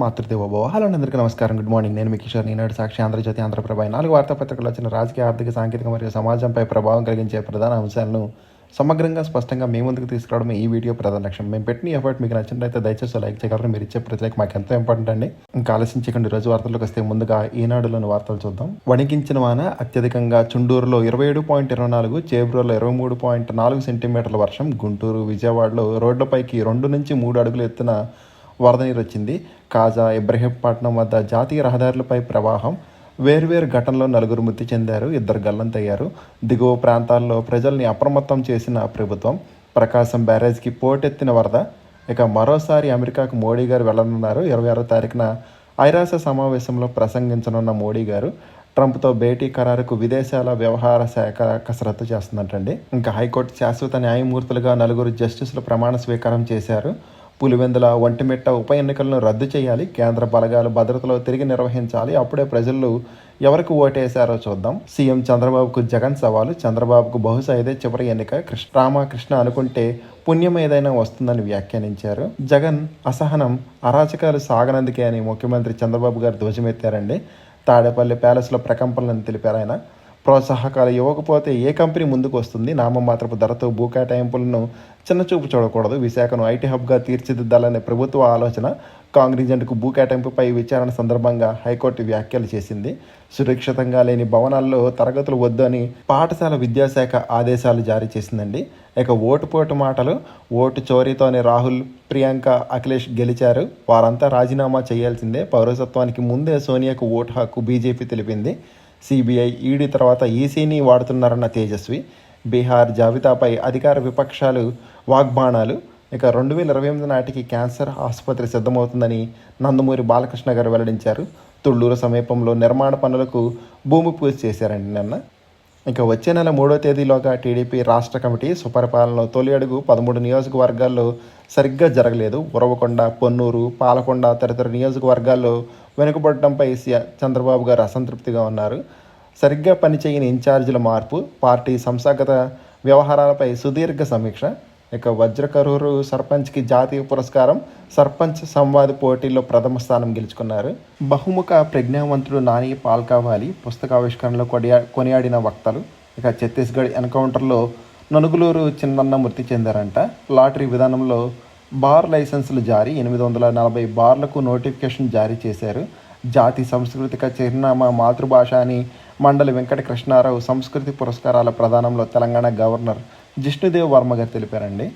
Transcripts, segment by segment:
మాతృదేవ భవ. హలో అందరికీ నమస్కారం. గుడ్ మార్నింగ్ నేను మీ కిషోర్ ఈనాడు సాక్షి ఆంధ్రజ్యోతి ఆంధ్రప్రభ. నాలుగు వార్తాపత్రికలు వచ్చిన రాజకీయ ఆర్థిక సాంకేతిక మరియు సమాజంపై ప్రభావం కలిగించే ప్రధాన అంశాలను సమగ్రంగా స్పష్టంగా మీ ముందుకు తీసుకురావడం ఈ వీడియో ప్రధాన లక్ష్యం. మేము పెట్టిన ఎఫర్ట్ మీకు నచ్చినట్లయితే దయచేసి లైక్ చేయగలరు మీరు ఇచ్చే ప్రతి లైక్ మాకు ఎంతో ఇంపార్టెంట్ అండి. ఇంకా ఆలోచించకండి రోజు వార్తల్లోకి వస్తే ముందుగా ఈనాడులోని వార్తలు చూద్దాం. వణికించిన వాన అత్యధికంగా చుండూరులో ఇరవై ఏడు పాయింట్ ఇరవై నాలుగు చేబ్రోలో ఇరవై మూడు పాయింట్ నాలుగు సెంటీమీటర్ల వర్షం గుంటూరు విజయవాడలో రోడ్లపైకి రెండు నుంచి మూడు అడుగులు ఎత్తున వరద నీరు వచ్చింది. కాజా ఇబ్రహీంపట్నం వద్ద జాతీయ రహదారులపై ప్రవాహం వేర్వేరు ఘటనలో నలుగురు మృతి చెందారు ఇద్దరు గల్లంతయ్యారు. దిగువ ప్రాంతాల్లో ప్రజల్ని అప్రమత్తం చేసిన ప్రభుత్వం ప్రకాశం బ్యారేజ్కి పోటెత్తిన వరద. ఇక మరోసారి అమెరికాకు మోడీ గారు వెళ్ళనున్నారు ఇరవై ఆరో తారీఖున ఐరాస సమావేశంలో ప్రసంగించనున్న మోడీ గారు ట్రంప్తో భేటీ ఖరారుకు విదేశాల వ్యవహార శాఖ కసరత్తు చేస్తుందంటండి. ఇంకా హైకోర్టు శాశ్వత న్యాయమూర్తులుగా నలుగురు జస్టిసులు ప్రమాణ స్వీకారం చేశారు. పులివెందుల ఒంటిమిట్ట ఉప ఎన్నికలను రద్దు చేయాలి. కేంద్ర బలగాలు భద్రతలో తిరిగి నిర్వహించాలి. అప్పుడే ప్రజలు ఎవరికి ఓటేశారో చూద్దాం. సీఎం చంద్రబాబుకు జగన్ సవాలు. చంద్రబాబుకు బహుశా ఇదే చివరి ఎన్నిక. కృష్ణ రామకృష్ణ అనుకుంటే పుణ్యం ఏదైనా వస్తుందని వ్యాఖ్యానించారు. జగన్ అసహనం అరాచకాలు సాగనందుకే అని ముఖ్యమంత్రి చంద్రబాబు గారు ధ్వజమెత్తారండి. తాడేపల్లి ప్యాలెస్లో ప్రకంపనలను తెలిపారు ఆయన. ప్రోత్సాహకాలు ఇవ్వకపోతే ఏ కంపెనీ ముందుకు వస్తుంది? నామమాత్రపు ధరతో భూ కేటాయింపులను చిన్నచూపు చూడకూడదు. విశాఖను ఐటీ హబ్గా తీర్చిదిద్దాలనే ప్రభుత్వ ఆలోచన కాంగ్రెజెంట్కు భూ కేటాయింపుపై విచారణ సందర్భంగా హైకోర్టు వ్యాఖ్యలు చేసింది. సురక్షితంగా లేని భవనాల్లో తరగతులు వద్దు అని పాఠశాల విద్యాశాఖ ఆదేశాలు జారీ చేసిందండి. ఇక ఓటు పోటు మాటలు ఓటు చోరీతోనే రాహుల్ ప్రియాంక అఖిలేష్ గెలిచారు. వారంతా రాజీనామా చేయాల్సిందే. పౌరసత్వానికి ముందే సోనియాకు ఓటు హక్కు బీజేపీ తెలిపింది. సిబిఐ ఈడీ తర్వాత ఈసీని వాడుతున్నారన్న తేజస్వి. బీహార్ జాబితాపై అధికార విపక్షాలు వాగ్బాణాలు. ఇక రెండు వేల ఇరవై ఎనిమిది నాటికి క్యాన్సర్ ఆసుపత్రి సిద్ధమవుతుందని నందమూరి బాలకృష్ణ గారు వెల్లడించారు. తుళ్ళూరు సమీపంలో నిర్మాణ పనులకు భూమి పూజ చేశారండి నిన్న. ఇంకా వచ్చే నెల మూడో తేదీలోగా టీడీపీ రాష్ట్ర కమిటీ సుపరిపాలనలో తొలి అడుగు పదమూడు నియోజకవర్గాల్లో సరిగ్గా జరగలేదు. ఉరవకొండ పొన్నూరు పాలకొండ తదితర నియోజకవర్గాల్లో వెనుకబడటంపై సి- చంద్రబాబు గారు అసంతృప్తిగా ఉన్నారు. సరిగ్గా పనిచేయని ఇన్ఛార్జీల మార్పు పార్టీ సంస్థాగత వ్యవహారాలపై సుదీర్ఘ సమీక్ష ఇక వజ్రకరూరు సర్పంచ్కి జాతీయ పురస్కారం సర్పంచ్ సంవాద పోటీల్లో ప్రథమ స్థానం గెలుచుకున్నారు. బహుముఖ ప్రజ్ఞావంతుడు నాని పాల్కావాలి పుస్తకావిష్కరణలో కొడియా కొనియాడిన వక్తలు. ఇక ఛత్తీస్గఢ్ ఎన్కౌంటర్లో నలుగులూరు చిన్నన్న మృతి చెందారంట. లాటరీ విధానంలో బార్ లైసెన్సులు జారీ. ఎనిమిది వందల నలభై బార్లకు నోటిఫికేషన్ జారీ చేశారు. జాతి సాంస్కృతిక చిరునామా మాతృభాష అని మండలి వెంకటకృష్ణారావు సంస్కృతి పురస్కారాల ప్రదానంలో తెలంగాణ గవర్నర్ జిష్ణుదేవ్ వర్మ గారు తెలిపారండి.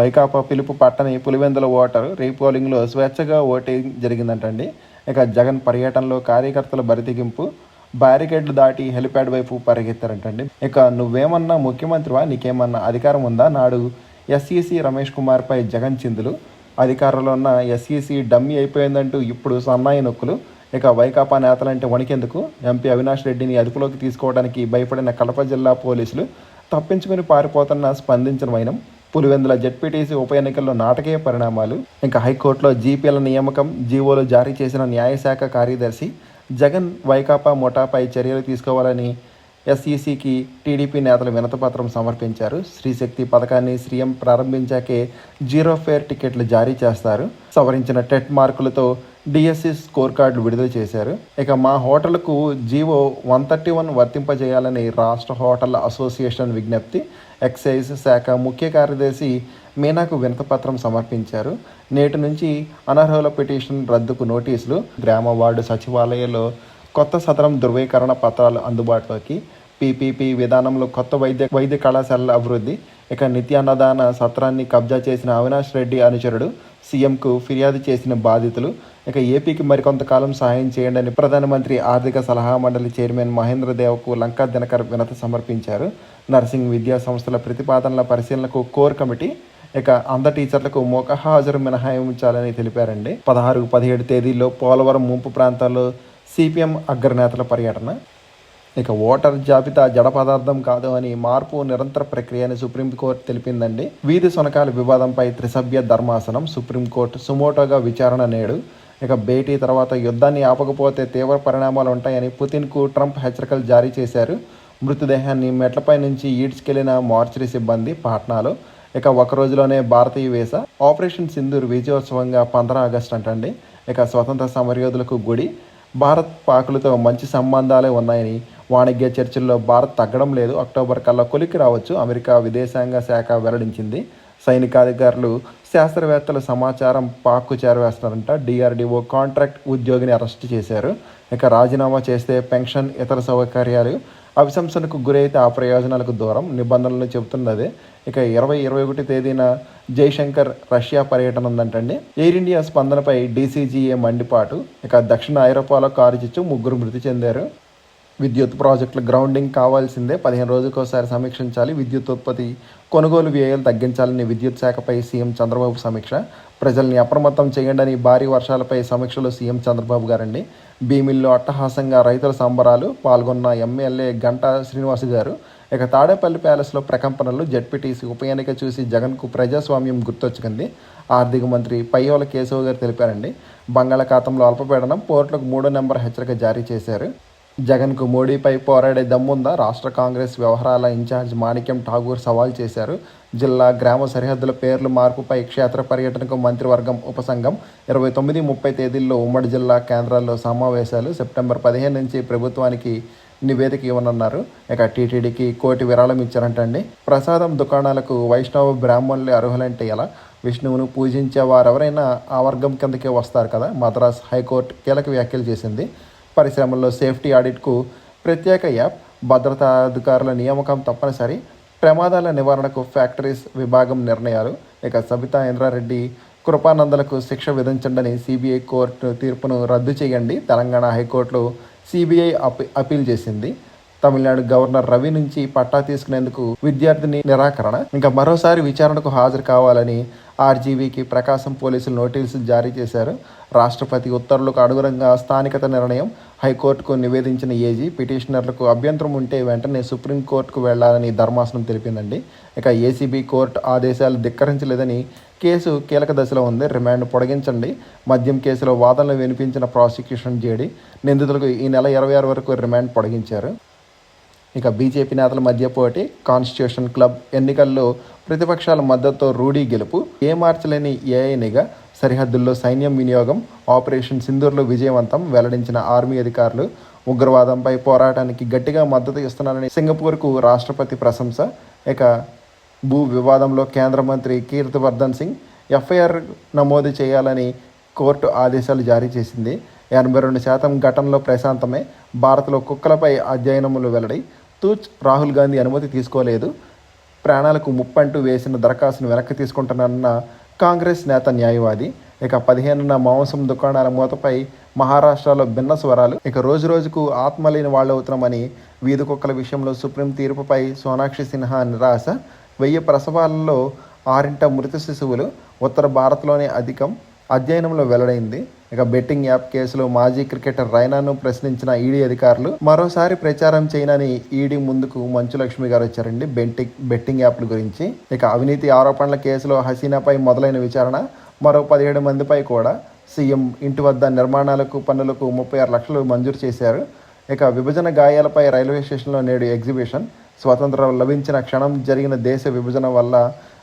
వైకాపా పిలుపు పట్టని పులివెందుల ఓటరు రీపోలింగ్లో స్వేచ్ఛగా ఓటింగ్ జరిగిందంటండి. ఇక జగన్ పర్యటనలో కార్యకర్తల బరితెగింపు బ్యారికేడ్లు దాటి హెలిప్యాడ్ వైపు పరిగెత్తారంటండి. ఇక నువ్వేమన్నా ముఖ్యమంత్రివా నీకేమన్నా అధికారం ఉందా నాడు ఎస్ఈసి రమేష్ కుమార్పై జగన్ చిందులు. అధికారంలో ఉన్న ఎస్ఈసి డమ్మీ అయిపోయిందంటూ ఇప్పుడు సన్నాయి నొక్కులు. ఇక వైకాపా నేతలంటే వణికెందుకు? ఎంపీ అవినాష్ రెడ్డిని అదుపులోకి తీసుకోవడానికి భయపడిన కడప జిల్లా పోలీసులు తప్పించుకుని పారిపోతున్న స్పందించిన వైనం పులివెందుల జెడ్పీటీసీ ఉప ఎన్నికల్లో నాటకీయ పరిణామాలు ఇంకా హైకోర్టులో జీపీఎల నియామకం జీవోలు జారీ చేసిన న్యాయశాఖ కార్యదర్శి జగన్ వైకాపా ముఠాపై చర్యలు తీసుకోవాలని ఎస్ఈసికి టీడీపీ నేతలు వినతపత్రం సమర్పించారు. శ్రీశక్తి పథకాన్ని సీఎం ప్రారంభించాకే జీరో ఫేర్ టికెట్లు జారీ చేస్తారు. సవరించిన టెట్ మార్కులతో డిఎస్సి స్కోర్ కార్డులు విడుదల చేశారు. ఇక మా హోటల్కు జీవో వన్ థర్టీ వన్ వర్తింపజేయాలని రాష్ట్ర హోటల్ అసోసియేషన్ విజ్ఞప్తి ఎక్సైజ్ శాఖ ముఖ్య కార్యదర్శి మీనాకు వినతపత్రం సమర్పించారు. నేటి నుంచి అనర్హుల పిటిషన్ రద్దుకు నోటీసులు గ్రామ వార్డు సచివాలయంలో కొత్త సదరం ధృవీకరణ పత్రాలు అందుబాటులోకి పీపీపీ విధానంలో కొత్త వైద్య వైద్య కళాశాలల అభివృద్ధి. ఇక నిత్యాన్నదాన సత్రాన్ని కబ్జా చేసిన అవినాష్ రెడ్డి అనుచరుడు సీఎంకు ఫిర్యాదు చేసిన బాధితులు. ఇక ఏపీకి మరికొంతకాలం సహాయం చేయండి అని ప్రధానమంత్రి ఆర్థిక సలహా మండలి చైర్మన్ మహేంద్ర దేవకు లంకా దినకర్ వినత సమర్పించారు. నర్సింగ్ విద్యా సంస్థల ప్రతిపాదనల పరిశీలనకు కోర్ కమిటీ ఇక అంధ టీచర్లకు మోక హాజరు మినహాయించాలని తెలిపారండి. పదహారు పదిహేడు తేదీల్లో పోలవరం ముంపు ప్రాంతాల్లో సిపిఎం అగ్రనేతల పర్యటన. ఇక ఓటర్ జాబితా జడ పదార్థం కాదు అని మార్పు నిరంతర ప్రక్రియ అని సుప్రీంకోర్టు తెలిపిందండి. వీధి సునకాల వివాదంపై త్రిసభ్య ధర్మాసనం సుప్రీంకోర్టు సుమోటోగా విచారణ నేడు. ఇక భేటీ తర్వాత యుద్ధాన్ని ఆపకపోతే తీవ్ర పరిణామాలు ఉంటాయని పుతిన్కు ట్రంప్ హెచ్చరికలు జారీ చేశారు. మృతదేహాన్ని మెట్లపై నుంచి ఈడ్చుకెళ్ళిన మార్చరీ సిబ్బంది పాట్నాలో. ఇక ఒక రోజులోనే భారతీయ వేస ఆపరేషన్ సింధూర్ విజయోత్సవంగా పంద్ర ఆగస్టు అంటండి. ఇక స్వతంత్ర సమరయోధులకు గుడి. భారత్ పాకులతో మంచి సంబంధాలే ఉన్నాయని వాణిజ్య చర్చల్లో భారత్ తగ్గడం లేదు. అక్టోబర్ కల్లా కొలికి రావచ్చు. అమెరికా విదేశాంగ శాఖ వెల్లడించింది. సైనికాధికారులు శాస్త్రవేత్తల సమాచారం పాక్కు చేరవేస్తారంట డిఆర్డిఓ కాంట్రాక్ట్ ఉద్యోగిని అరెస్ట్ చేశారు. ఇక రాజీనామా చేస్తే పెన్షన్ ఇతర సౌకర్యాలు అభిశంసనకు గురైతే ఆ ప్రయోజనాలకు దూరం. నిబంధనలు చెబుతున్నది. ఇక ఇరవై ఇరవై ఒకటి తేదీన జైశంకర్ రష్యా పర్యటన ఉందంటండి. ఎయిర్ ఇండియా స్పందనపై డీసీజీఏ మండిపాటు. ఇక దక్షిణ ఐరోపాలో కారు చిచ్చు ముగ్గురు మృతి చెందారు. విద్యుత్ ప్రాజెక్టుల గ్రౌండింగ్ కావాల్సిందే. పదిహేను రోజులకు ఒకసారి సమీక్షించాలి. విద్యుత్ ఉత్పత్తి కొనుగోలు వ్యయాలు తగ్గించాలని విద్యుత్ శాఖపై సీఎం చంద్రబాబు సమీక్ష. ప్రజల్ని అప్రమత్తం చేయండి అని భారీ వర్షాలపై సమీక్షలో సీఎం చంద్రబాబు గారండి. భీమిల్లో అట్టహాసంగా రైతుల సంబరాలు పాల్గొన్న ఎమ్మెల్యే గంటా శ్రీనివాస్ గారు. ఇక తాడేపల్లి ప్యాలెస్లో ప్రకంపనలు జడ్పీటీసీ ఉప ఎన్నిక చూసి జగన్కు ప్రజాస్వామ్యం గుర్తొచ్చుకుంది. ఆర్థిక మంత్రి పయ్యోల కేశవ్ గారు తెలిపారండి. బంగాళాఖాతంలో అల్పపీడనం పోర్టులకు మూడో నెంబర్ హెచ్చరిక జారీ చేశారు. జగన్కు మోడీపై పోరాడే దమ్ముందా? రాష్ట్ర కాంగ్రెస్ వ్యవహారాల ఇన్ఛార్జ్ మాణిక్యం ఠాగూర్ సవాల్ చేశారు. జిల్లా గ్రామ సరిహద్దుల పేర్లు మార్పుపై క్షేత్ర పర్యటనకు మంత్రివర్గం ఉపసంఘం ఇరవై తొమ్మిది ముప్పై తేదీల్లో ఉమ్మడి జిల్లా కేంద్రాల్లో సమావేశాలు. సెప్టెంబర్ పదిహేను నుంచి ప్రభుత్వానికి నివేదిక ఇవ్వనున్నారు. ఇక టీటీడీకి కోటి విరాళం ఇచ్చారంటండి. ప్రసాదం దుకాణాలకు వైష్ణవ బ్రాహ్మణులు అర్హులంటే ఎలా? విష్ణువును పూజించే వారెవరైనా ఆ వర్గం కిందకే వస్తారు కదా? మద్రాస్ హైకోర్టు కీలక వ్యాఖ్యలు చేసింది. పరిశ్రమల్లో సేఫ్టీ ఆడిట్కు ప్రత్యేక యాప్ భద్రతా అధికారుల నియామకం తప్పనిసరి ప్రమాదాల నివారణకు ఫ్యాక్టరీస్ విభాగం నిర్ణయాలు. ఇక సబితా ఇంద్రారెడ్డి కృపానందలకు శిక్ష విధించండని సిబిఐ కోర్టు తీర్పును రద్దు చేయండి తెలంగాణ హైకోర్టులో సిబిఐ అపీ అపీల్ చేసింది. తమిళనాడు గవర్నర్ రవి నుంచి పట్టా తీసుకునేందుకు విద్యార్థిని నిరాకరణ. ఇంకా మరోసారి విచారణకు హాజరు కావాలని ఆర్జీవీకి ప్రకాశం పోలీసులు నోటీసులు జారీ చేశారు. రాష్ట్రపతి ఉత్తర్వులకు అనుగుణంగా స్థానికత నిర్ణయం హైకోర్టుకు నివేదించిన ఏజీ పిటిషనర్లకు అభ్యంతరం ఉంటే వెంటనే సుప్రీంకోర్టుకు వెళ్ళాలని ధర్మాసనం తెలిపిందండి. ఇక ఏసీబీ కోర్టు ఆదేశాలు ధిక్కరించలేదని కేసు కీలక దశలో ఉంది. రిమాండ్ పొడిగించండి. మద్యం కేసులో వాదనలు వినిపించిన ప్రాసిక్యూషన్ జేడి నిందితులకు ఈ నెల ఇరవై ఆరు వరకు రిమాండ్ పొడిగించారు. ఇక బీజేపీ నేతల మధ్య పోటీ కాన్స్టిట్యూషన్ క్లబ్ ఎన్నికల్లో ప్రతిపక్షాల మద్దతుతో రూడీ గెలుపు ఏ మార్చలేని ఏఐనిగా సరిహద్దుల్లో సైన్యం వినియోగం ఆపరేషన్ సింధూర్లో విజయవంతం వెల్లడించిన ఆర్మీ అధికారులు ఉగ్రవాదంపై పోరాటానికి గట్టిగా మద్దతు ఇస్తున్నారని సింగపూర్కు రాష్ట్రపతి ప్రశంస. ఇక భూ వివాదంలో కేంద్ర మంత్రి కీర్తివర్ధన్ సింగ్ ఎఫ్ఐఆర్ నమోదు చేయాలని కోర్టు ఆదేశాలు జారీ చేసింది. ఎనభై రెండు శాతం ఘటనలో ప్రశాంతమే. భారత్లో కుక్కలపై అధ్యయనములు వెల్లడి తూచ్ రాహుల్ గాంధీ అనుమతి తీసుకోలేదు. ప్రాణాలకు ముప్పంటూ వేసిన దరఖాస్తును వెనక్కి తీసుకుంటానన్న కాంగ్రెస్ నేత న్యాయవాది. ఇక పదిహేనున మాంసం దుకాణాల మూతపై మహారాష్ట్రలో భిన్న స్వరాలు. ఇక రోజు రోజుకు ఆత్మలేని వాళ్ళు అవుతున్నామని వీధి కుక్కల విషయంలో సుప్రీం తీర్పుపై సోనాక్షి సిన్హా నిరాశ. వెయ్యి ప్రసవాలలో ఆరింట మృత శిశువులు. ఉత్తర భారత్లోనే అధికం. అధ్యయనంలో వెల్లడైంది. ఇక బెట్టింగ్ యాప్ కేసులో మాజీ క్రికెటర్ రైనాను ప్రశ్నించిన ఈడీ అధికారులు మరోసారి ప్రచారం చేయనని ఈడీ ముందుకు మంచు లక్ష్మి గారు వచ్చారండి బెట్టింగ్ బెట్టింగ్ యాప్ల గురించి. ఇక అవినీతి ఆరోపణల కేసులో హసీనాపై మొదలైన విచారణ మరో పదిహేడు మందిపై కూడా. సీఎం ఇంటి వద్ద నిర్మాణాలకు పన్నులకు ముప్పై ఆరు లక్షలు మంజూరు చేశారు. ఇక విభజన గాయాలపై రైల్వే స్టేషన్లో నేడు ఎగ్జిబిషన్. స్వతంత్రం లభించిన క్షణం జరిగిన దేశ విభజన వల్ల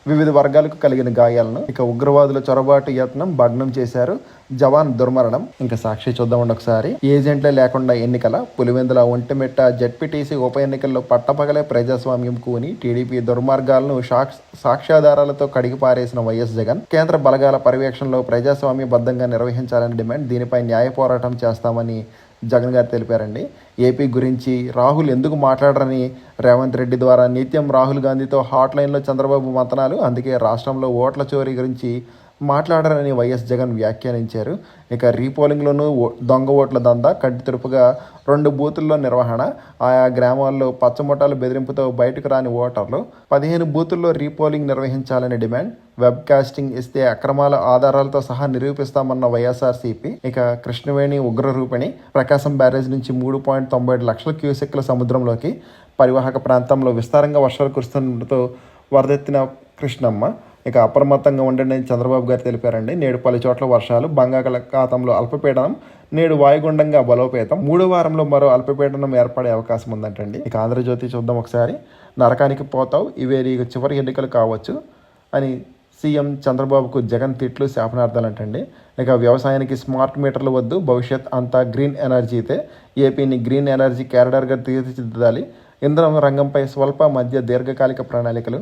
వివిధ వర్గాలకు కలిగిన గాయాలను ఇక ఉగ్రవాదుల చొరబాటు యత్నం భగ్నం చేశారు జవాన్ దుర్మరణం. ఇంకా సాక్షి చూద్దామండి ఒకసారి. ఏజెంట్లే లేకుండా ఎన్నికల పులివెందుల ఒంటిమిట్ట జడ్పీటీసీ ఉప ఎన్నికల్లో పట్టపగలే ప్రజాస్వామ్యం కూని టీడీపీ దుర్మార్గాలను సాక్ష్యాధారాలతో కడిగి పారేసిన వైఎస్ జగన్ కేంద్ర బలగాల పర్యవేక్షణలో ప్రజాస్వామ్యబద్ధంగా నిర్వహించాలని డిమాండ్ దీనిపై న్యాయ పోరాటం చేస్తామని జగన్ గారు తెలిపారండి. ఏపీ గురించి రాహుల్ ఎందుకు మాట్లాడరని రేవంత్ రెడ్డి ద్వారా నిత్యం రాహుల్ గాంధీతో హాట్ లైన్లో చంద్రబాబు మంతనాలు అందుకే రాష్ట్రంలో ఓట్ల చోరీ గురించి మాట్లాడరని వైఎస్ జగన్ వ్యాఖ్యానించారు. ఇక రీపోలింగ్లోనూ ఓ- దొంగ ఓట్ల దందా కంటి తురుపుగా రెండు బూతుల్లో నిర్వహణ ఆయా గ్రామాల్లో పచ్చమొట్టాల బెదిరింపుతో బయటకు రాని ఓటర్లు పదిహేను బూతుల్లో రీపోలింగ్ నిర్వహించాలని డిమాండ్ వెబ్ కాస్టింగ్ ఇస్తే అక్రమాల ఆధారాలతో సహా నిరూపిస్తామన్న వైఎస్ఆర్సీపీ ఇక కృష్ణవేణి ఉగ్రరూపిణి ప్రకాశం బ్యారేజ్ నుంచి మూడు పాయింట్ తొంభై ఏడు లక్షల క్యూసెక్ల సముద్రంలోకి పరివాహక ప్రాంతంలో విస్తారంగా వర్షాలు కురుస్తుండటంతో వరదెత్తిన కృష్ణమ్మ ఇక అప్రమత్తంగా ఉండండి అని చంద్రబాబు గారు తెలిపారండి. నేడు పలు చోట్ల వర్షాలు బంగాళాఖాతంలో అల్పపీడనం నేడు వాయుగుండంగా బలోపేతం. మూడో వారంలో మరో అల్పపీడనం ఏర్పడే అవకాశం ఉందంటండి. ఇక ఆంధ్రజ్యోతి చూద్దాం ఒకసారి. నరకానికి పోతావు ఇవే నీకు చివరి ఎన్నికలు కావచ్చు అని సీఎం చంద్రబాబుకు జగన్ తిట్లు శాపనార్థాలు అంటండి ఇక వ్యవసాయానికి స్మార్ట్ మీటర్లు వద్దు భవిష్యత్ అంతా గ్రీన్ ఎనర్జీతే ఏపీని గ్రీన్ ఎనర్జీ క్యారిడర్గా తీర్చిదిద్దాలి. ఇంధనం రంగంపై స్వల్ప మధ్య దీర్ఘకాలిక ప్రణాళికలు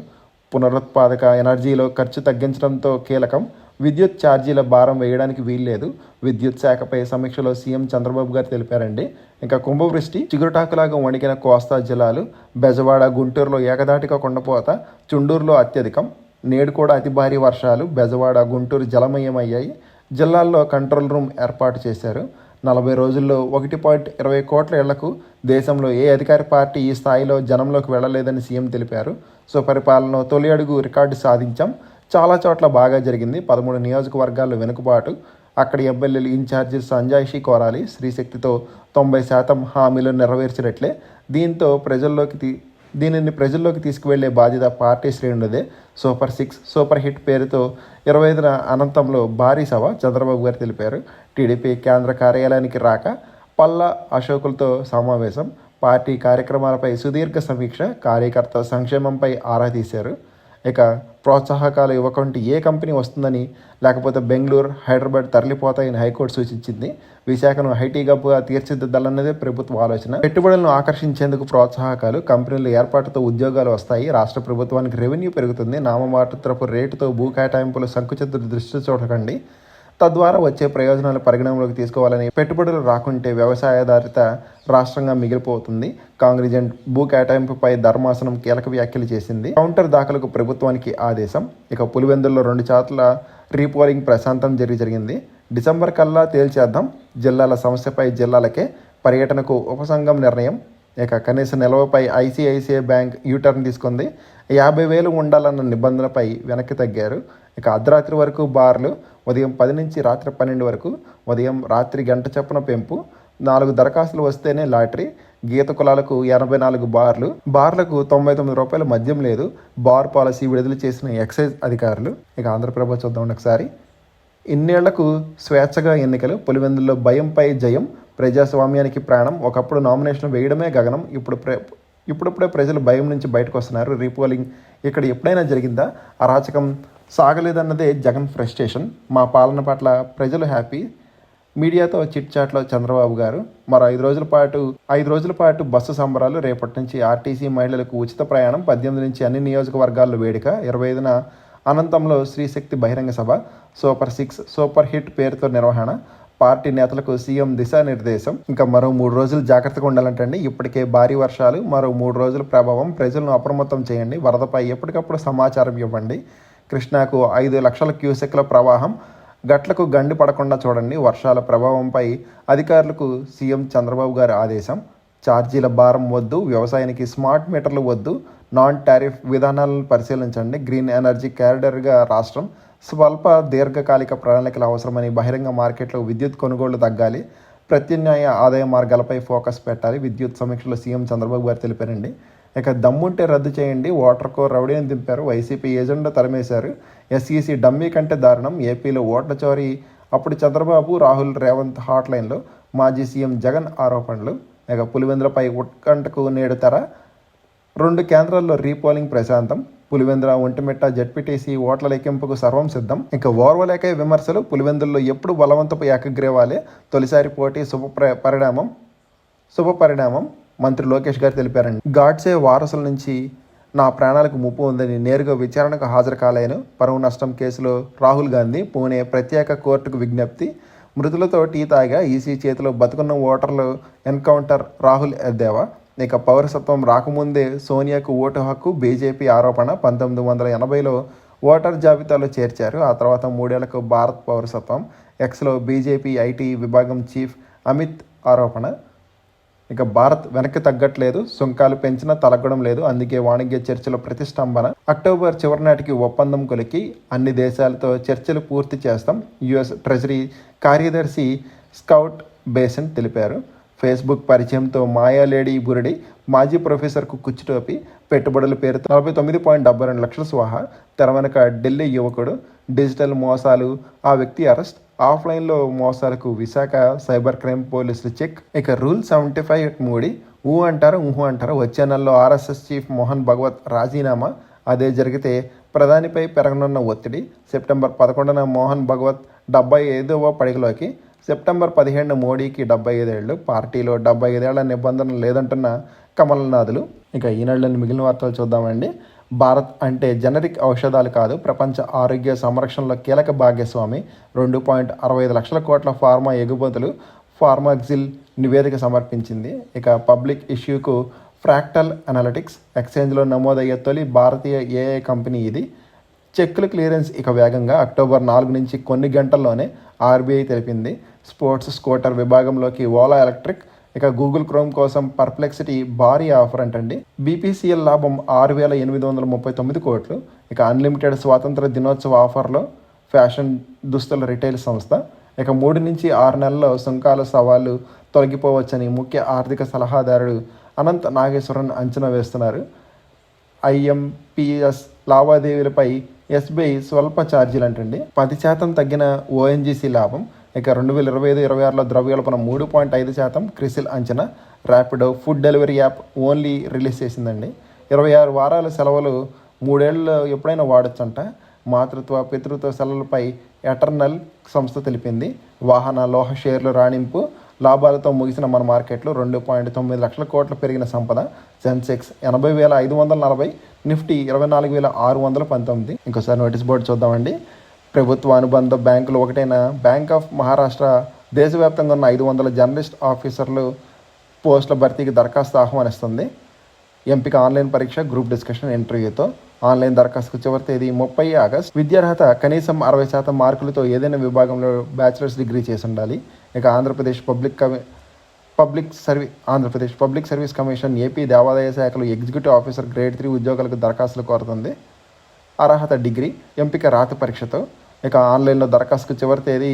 పునరుత్పాదక ఎనర్జీలో ఖర్చు తగ్గించడంతో కీలకం. విద్యుత్ ఛార్జీల భారం వేయడానికి వీల్లేదు. విద్యుత్ శాఖపై సమీక్షలో సీఎం చంద్రబాబు గారు తెలిపారండి. ఇంకా కుంభవృష్టి చిగురుటాకులాగా వణికిన కోస్తా జిల్లాలు బెజవాడ గుంటూరులో ఏకదాటిగా కొండపోత చుండూరులో అత్యధికం నేడు కూడా అతి భారీ వర్షాలు బెజవాడ గుంటూరు జలమయమయ్యాయి. జిల్లాల్లో కంట్రోల్ రూమ్ ఏర్పాటు చేశారు. నలభై రోజుల్లో ఒకటి పాయింట్ ఇరవై కోట్ల ఇళ్ళకు దేశంలో ఏ అధికార పార్టీ ఈ స్థాయిలో జనంలోకి వెళ్ళలేదని సీఎం తెలిపారు. సుపరిపాలన తొలి అడుగు రికార్డు సాధించాం. చాలా చోట్ల బాగా జరిగింది. పదమూడు నియోజకవర్గాల్లో వెనుకబాటు. అక్కడి ఎమ్మెల్యేలు ఇన్ఛార్జి సంజాయిషి కోరాలి. శ్రీశక్తితో తొంభై శాతం హామీలు నెరవేర్చినట్లే దీంతో ప్రజల్లోకి దీనిని ప్రజల్లోకి తీసుకువెళ్ళే బాధ్యత పార్టీ శ్రేణులదే. సూపర్ సిక్స్ సూపర్ హిట్ పేరుతో ఇరవై ఐదున అనంతంలో భారీ సభ చంద్రబాబు గారు తెలిపారు. టీడీపీ కేంద్ర కార్యాలయానికి రాక పల్లా అశోకులతో సమావేశం. పార్టీ కార్యక్రమాలపై సుదీర్ఘ సమీక్ష కార్యకర్త సంక్షేమంపై ఆరా తీశారు. ఇక ప్రోత్సాహకాలు ఇవ్వకుంటే ఏ కంపెనీ వస్తుందని లేకపోతే బెంగళూరు హైదరాబాద్ తరలిపోతాయని హైకోర్టు సూచించింది. విశాఖను ఐటీ గబ్గా తీర్చిదిద్దాలన్నదే ప్రభుత్వ ఆలోచన. పెట్టుబడులను ఆకర్షించేందుకు ప్రోత్సాహకాలు కంపెనీల ఏర్పాటుతో ఉద్యోగాలు వస్తాయి. రాష్ట్ర ప్రభుత్వానికి రెవెన్యూ పెరుగుతుంది. నామమాత్రపు రేటుతో భూ కేటాయింపులు సంకుచిత దృష్టి చూడకండి. తద్వారా వచ్చే ప్రయోజనాలు పరిగణనలోకి తీసుకోవాలని పెట్టుబడులు రాకుంటే వ్యవసాయాధారిత రాష్ట్రంగా మిగిలిపోతుంది. కాంగ్రెజెంట్ భూ కేటాయింపుపై ధర్మాసనం కీలక వ్యాఖ్యలు చేసింది. కౌంటర్ దాఖలకు ప్రభుత్వానికి ఆదేశం. ఇక పులివెందుల్లో రెండు చాట్ల రీపోలింగ్ ప్రశాంతం జరిగి జరిగింది. డిసెంబర్ కల్లా తేల్చేద్దాం. జిల్లాల సమస్యపై జిల్లాలకే పర్యటనకు ఉపసంఘం నిర్ణయం. ఇక కనీస నిల్వపై ఐసిఐసిఐ బ్యాంక్ యూటర్న్ తీసుకుంది. యాభై వేలు ఉండాలన్న నిబంధనపై వెనక్కి తగ్గారు. ఇక అర్ధరాత్రి వరకు బార్లు ఉదయం పది నుంచి రాత్రి పన్నెండు వరకు ఉదయం రాత్రి గంట చొప్పున పెంపు నాలుగు దరఖాస్తులు వస్తేనే లాటరీ గీత కులాలకు ఎనభై నాలుగు బార్లు బార్లకు తొంభై తొమ్మిది రూపాయల మద్యం లేదు బార్ పాలసీ విడుదల చేసిన ఎక్సైజ్ అధికారులు. ఇక ఆంధ్రప్రభ చూద్దాం ఒకసారి. ఇన్నేళ్ళకు స్వేచ్ఛగా ఎన్నికలు పులివెందుల్లో భయంపై జయం ప్రజాస్వామ్యానికి ప్రాణం ఒకప్పుడు నామినేషన్ వేయడమే గగనం ఇప్పుడు ప్ర ఇప్పుడిప్పుడే ప్రజలు భయం నుంచి బయటకు వస్తున్నారు. రీపోలింగ్ ఇక్కడ ఎప్పుడైనా జరిగిందా? అరాచకం సాగలేదన్నదే జగన్ ఫ్రస్ట్రేషన్. మా పాలన పట్ల ప్రజలు హ్యాపీ. మీడియాతో చిట్ చాట్లో చంద్రబాబు గారు. మరో ఐదు రోజుల పాటు ఐదు రోజుల పాటు బస్సు సంబరాలు రేపటి నుంచి ఆర్టీసీ మహిళలకు ఉచిత ప్రయాణం పద్దెనిమిది నుంచి అన్ని నియోజకవర్గాల్లో వేడుక ఇరవై ఐదున అనంతంలో శ్రీశక్తి బహిరంగ సభ సూపర్ సిక్స్ సూపర్ హిట్ పేరుతో నిర్వహణ పార్టీ నేతలకు సీఎం దిశానిర్దేశం. ఇంకా మరో మూడు రోజులు జాగ్రత్తగా ఉండాలంటండి. ఇప్పటికే భారీ వర్షాలు మరో మూడు రోజుల ప్రభావం. ప్రజలను అప్రమత్తం చేయండి. వరదపై ఎప్పటికప్పుడు సమాచారం ఇవ్వండి. కృష్ణాకు ఐదు లక్షల క్యూసెక్ల ప్రవాహం గట్లకు గండి పడకుండా చూడండి వర్షాల ప్రభావంపై అధికారులకు సీఎం చంద్రబాబు గారి ఆదేశం. ఛార్జీల భారం వద్దు వ్యవసాయానికి స్మార్ట్ మీటర్లు వద్దు నాన్ టారిఫ్ విధానాలను పరిశీలించండి. గ్రీన్ ఎనర్జీ క్యారిడర్గా రాష్ట్రం స్వల్ప దీర్ఘకాలిక ప్రణాళికలు అవసరమని బహిరంగ మార్కెట్లో విద్యుత్ కొనుగోళ్ళు తగ్గాలి ప్రత్యామ్నాయ ఆదాయ మార్గాలపై ఫోకస్ పెట్టాలి. విద్యుత్ సమీక్షలో సీఎం చంద్రబాబు గారు తెలిపారండి. ఇక దమ్ముంటే రద్దు చేయండి ఓటర్ కోర్ రౌడీని దింపారు. వైసీపీ ఏజెండా తరిమేశారు. ఎస్ఈసీ డమ్మీ కంటే దారుణం. ఏపీలో ఓట్ల చోరీ. అప్పుడు చంద్రబాబు రాహుల్ రేవంత్ హాట్లైన్లో మాజీ సీఎం జగన్ ఆరోపణలు. ఇక పులివెందులపై ఉత్కంఠకు నేడు తెర. రెండు కేంద్రాల్లో రీపోలింగ్ ప్రశాంతం. పులివెందుల ఒంటిమిట్ట జడ్పీటీసీ ఓట్ల లెక్కింపుకు సర్వం సిద్ధం. ఇక ఓర్వలేక విమర్శలు. పులివెందుల్లో ఎప్పుడు బలవంతపు ఏకగ్రీవాలే. తొలిసారి పోటీ శుభ పరిణామం. శుభ పరిణామం. మంత్రి లోకేష్ గారు తెలిపారండి. గాడ్సే వారసుల నుంచి నా ప్రాణాలకు ముప్పు ఉందని నేరుగా విచారణకు హాజరు కాలేను. పరువు నష్టం కేసులో రాహుల్ గాంధీ పూణే ప్రత్యేక కోర్టుకు విజ్ఞప్తి. మృతులతో టీ తాగా ఈసీ చేతిలో బతుకున్న ఓటర్లు ఎన్కౌంటర్ రాహుల్ ఎద్దేవా ఇక పౌరసత్వం రాకముందే సోనియాకు ఓటు హక్కు బీజేపీ ఆరోపణ పంతొమ్మిది వందల ఎనభైలో ఓటర్ జాబితాలో చేర్చారు. ఆ తర్వాత మూడేళ్ళకు భారత్ పౌరసత్వం ఎక్స్లో బీజేపీ ఐటీ విభాగం చీఫ్ అమిత్ ఆరోపణ. ఇక భారత్ వెనక్కి తగ్గట్లేదు సుంకాలు పెంచినా తలగడం లేదు. అందుకే వాణిజ్య చర్చల ప్రతిష్టంభన అక్టోబర్ చివరి నాటికి ఒప్పందం కొలికి అన్ని దేశాలతో చర్చలు పూర్తి చేస్తాం యుఎస్ ట్రెజరీ కార్యదర్శి స్కౌట్ బేసన్ తెలిపారు. ఫేస్బుక్ పరిచయంతో మాయాలేడీ బురడి మాజీ ప్రొఫెసర్కు కుచ్చుటోపి పెట్టుబడుల పేరుతో నలభై తొమ్మిది పాయింట్ డెబ్బై రెండు లక్షల స్వాహ తెర వెనక ఢిల్లీ యువకుడు డిజిటల్ మోసాలు ఆ వ్యక్తి అరెస్ట్ ఆఫ్లైన్లో మోసాలకు విశాఖ సైబర్ క్రైమ్ పోలీసులు చెక్. ఇక రూల్ సెవెంటీ ఫైవ్ మూడి ఊ అంటారు ఊహు అంటారు. వచ్చే నెలలో ఆర్ఎస్ఎస్ చీఫ్ మోహన్ భగవత్ రాజీనామా. అదే జరిగితే ప్రధానిపై పెరగనున్న ఒత్తిడి. సెప్టెంబర్ పదకొండున మోహన్ భగవత్ డెబ్బై ఐదవ పడిగలోకి సెప్టెంబర్ పదిహేను మోడీకి డెబ్బై ఐదేళ్ళు పార్టీలో డెబ్బై ఐదేళ్ళ నిబంధన లేదంటున్న కమల్నాథులు. ఇక ఈనాడులోని మిగిలిన వార్తలు చూద్దామండి. భారత్ అంటే జనరిక్ ఔషధాలు కాదు ప్రపంచ ఆరోగ్య సంరక్షణలో కీలక భాగస్వామి. రెండు పాయింట్ అరవై ఐదు లక్షల కోట్ల ఫార్మా ఎగుమతులు ఫార్మాగ్జిల్ నివేదిక సమర్పించింది. ఇక పబ్లిక్ ఇష్యూకు ఫ్రాక్టల్ అనలిటిక్స్ ఎక్స్చేంజ్లో నమోదయ్యే తొలి భారతీయ ఏఐ కంపెనీ ఇది. చెక్కుల క్లియరెన్స్ ఇక వేగంగా అక్టోబర్ నాలుగు నుంచి కొన్ని గంటల్లోనే ఆర్బీఐ తెలిపింది. స్పోర్ట్స్ స్కూటర్ విభాగంలోకి ఓలా ఎలక్ట్రిక్ ఇక గూగుల్ క్రోమ్ కోసం పర్ప్లెక్సిటీ భారీ ఆఫర్ అంటండి. బీపీసీఎల్ లాభం ఆరు వేల ఎనిమిది వందల ముప్పై తొమ్మిది కోట్లు. ఇక అన్లిమిటెడ్ స్వాతంత్ర దినోత్సవ ఆఫర్లో ఫ్యాషన్ దుస్తుల రిటైల్ సంస్థ. ఇక మూడు నుంచి ఆరు నెలల్లో సుంకాల సవాళ్ళు తొలగిపోవచ్చని ముఖ్య ఆర్థిక సలహాదారుడు అనంత్ నాగేశ్వరన్ అంచనా వేస్తున్నారు. ఐఎంపిఎస్ లావాదేవీలపై ఎస్బీఐ స్వల్ప ఛార్జీలు అంటండి పది శాతం తగ్గిన ఓఎన్జీసీ లాభం ఇక రెండు వేల ఇరవై ఐదు ఇరవై ఆరులో ద్రవ్యోల్బణం మూడు పాయింట్ ఐదు శాతం క్రిసిల్ అంచనా. Rapido food delivery app only release చేసిందండి. ఇరవై ఆరు వారాల సెలవులు మూడేళ్ళు ఎప్పుడైనా వాడచ్చంట. మాతృత్వ పితృత్వ సెలవులపై ఎటర్నల్ సంస్థ తెలిపింది. వాహన లోహ షేర్లు రాణింపు లాభాలతో ముగిసిన మన మార్కెట్లు రెండు పాయింట్ తొమ్మిది లక్షల కోట్లు పెరిగిన సంపద. సెన్సెక్స్ ఎనభై వేల ఐదు వందల నలభై నిఫ్టీ ఇరవై నాలుగు వేల ఆరు వందల పంతొమ్మిది. ఇంకోసారి నోటీస్ బోర్డు చూద్దామండి. ప్రభుత్వ అనుబంధ బ్యాంకులు ఒకటైన? బ్యాంక్ ఆఫ్ మహారాష్ట్ర దేశవ్యాప్తంగా ఉన్న ఐదు వందల జర్నలిస్ట్ ఆఫీసర్లు పోస్టుల భర్తీకి దరఖాస్తు ఆహ్వానిస్తుంది. ఎంపిక ఆన్లైన్ పరీక్ష గ్రూప్ డిస్కషన్ ఇంటర్వ్యూతో. ఆన్లైన్ దరఖాస్తుకు చివరి తేదీ ముప్పై ఆగస్ట్. విద్యార్హత కనీసం అరవై శాతం మార్కులతో ఏదైనా విభాగంలో బ్యాచిలర్స్ డిగ్రీ చేసి ఉండాలి. ఇక ఆంధ్రప్రదేశ్ పబ్లిక్ కమి public సర్వీ Andhra Pradesh public service commission AP దేవాదాయ శాఖలో ఎగ్జిక్యూటివ్ ఆఫీసర్ గ్రేడ్ త్రీ ఉద్యోగాలకు దరఖాస్తులు కోరుతుంది. అర్హత డిగ్రీ ఎంపిక రాత పరీక్షతో. ఇక ఆన్లైన్లో దరఖాస్తుకు చివరి తేదీ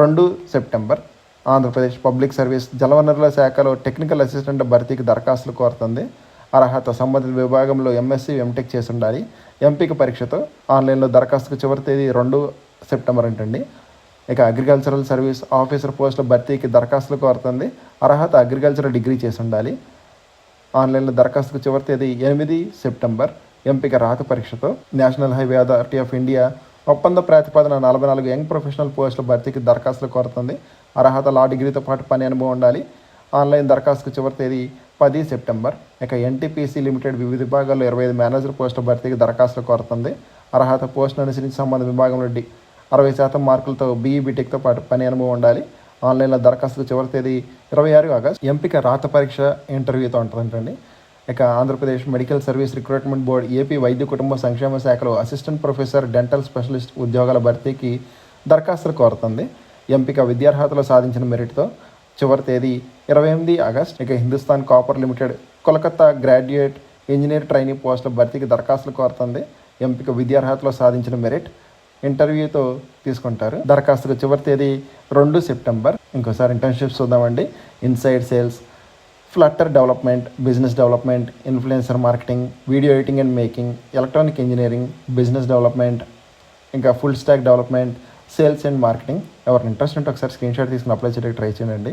రెండు సెప్టెంబర్. ఆంధ్రప్రదేశ్ పబ్లిక్ సర్వీస్ జలవనరుల శాఖలో టెక్నికల్ అసిస్టెంట్ భర్తీకి దరఖాస్తులు కోరుతుంది. అర్హత సంబంధిత విభాగంలో ఎంఎస్సి ఎంటెక్ చేసి ఉండాలి. ఎంపిక పరీక్షతో ఆన్లైన్లో దరఖాస్తుకు చివరి తేదీ రెండు సెప్టెంబర్ అంటండి. ఇక అగ్రికల్చరల్ సర్వీస్ ఆఫీసర్ పోస్టుల భర్తీకి దరఖాస్తులు కోరుతుంది. అర్హత అగ్రికల్చరల్ డిగ్రీ చేసి ఉండాలి. ఆన్లైన్లో దరఖాస్తుకు చివరి తేదీ ఎనిమిది సెప్టెంబర్. ఎంపిక రాత పరీక్షతో National Highway Authority of India ఒప్పంద ప్రాతిపదన నలభై నాలుగు యంగ్ ప్రొఫెషనల్ పోస్టుల భర్తీకి దరఖాస్తులు కోరుతుంది. అర్హత లా డిగ్రీతో పాటు పని అనుభవం ఉండాలి. ఆన్లైన్ దరఖాస్తుకు చివరి తేదీ పది సెప్టెంబర్. ఇక ఎన్టీపీసీ లిమిటెడ్ వివిధ విభాగాల్లో ఇరవై ఐదు మేనేజర్ పోస్టుల భర్తీకి దరఖాస్తులు కోరుతుంది. అర్హత పోస్టును అనుసరించి సంబంధ విభాగంలో డి అరవై శాతం మార్కులతో బీఈ బీటెక్తో పాటు పని అనుభవం ఉండాలి. ఆన్లైన్లో దరఖాస్తుకు చివరి తేదీ ఇరవై ఆరు ఆగస్ట్. ఎంపిక రాత పరీక్ష ఇంటర్వ్యూతో ఉంటుందంటండి. ఇక Andhra Pradesh medical service recruitment board AP వైద్య కుటుంబ సంక్షేమ శాఖలో అసిస్టెంట్ ప్రొఫెసర్ డెంటల్ స్పెషలిస్ట్ ఉద్యోగాల భర్తీకి దరఖాస్తులు కోరుతుంది. ఎంపిక విద్యార్హతలో సాధించిన మెరిట్తో చివరి తేదీ ఇరవై ఎనిమిది ఆగస్ట్. ఇక Hindustan copper limited Kolkata graduate engineer training పోస్టుల భర్తీకి దరఖాస్తులు కోరుతుంది. ఎంపిక విద్యార్హతలో సాధించిన మెరిట్ ఇంటర్వ్యూతో తీసుకుంటారు. దరఖాస్తుకు చివరి తేదీ రెండు సెప్టెంబర్. ఇంకోసారి ఇంటర్న్షిప్స్ చూద్దామండి. Inside sales flutter development business development influencer marketing video editing and making electronic engineering business development ఇంకా full stack development sales and marketing ఎవరిని ఇంట్రెస్ట్ ఉంటే ఒకసారి స్క్రీన్ షాట్ తీసుకుని అప్లై చేయడానికి ట్రై చేయండి.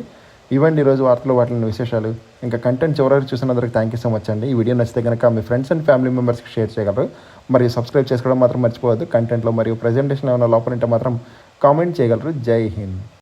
ఇవ్వండి ఈరోజు వార్తలు వాటిని విశేషాలు. ఇంకా కంటెంట్ చివరికి చూసినందుకు థ్యాంక్ యూ సో మచ్ అండి. ఈ వీడియో నచ్చితే కనుక మీ ఫ్రెండ్స్ అండ్ ఫ్యామిలీ మెంబర్స్కి షేర్ చేయగలరు. మరియు సబ్స్క్రైబ్ చేసుకోవడం మాత్రం మర్చిపోవద్దు. కంటెంట్లో మరియు ప్రజెంటేషన్ ఏమైనా లోపల ఉంటే మాత్రం కామెంట్ చేయగలరు. జై హింద్.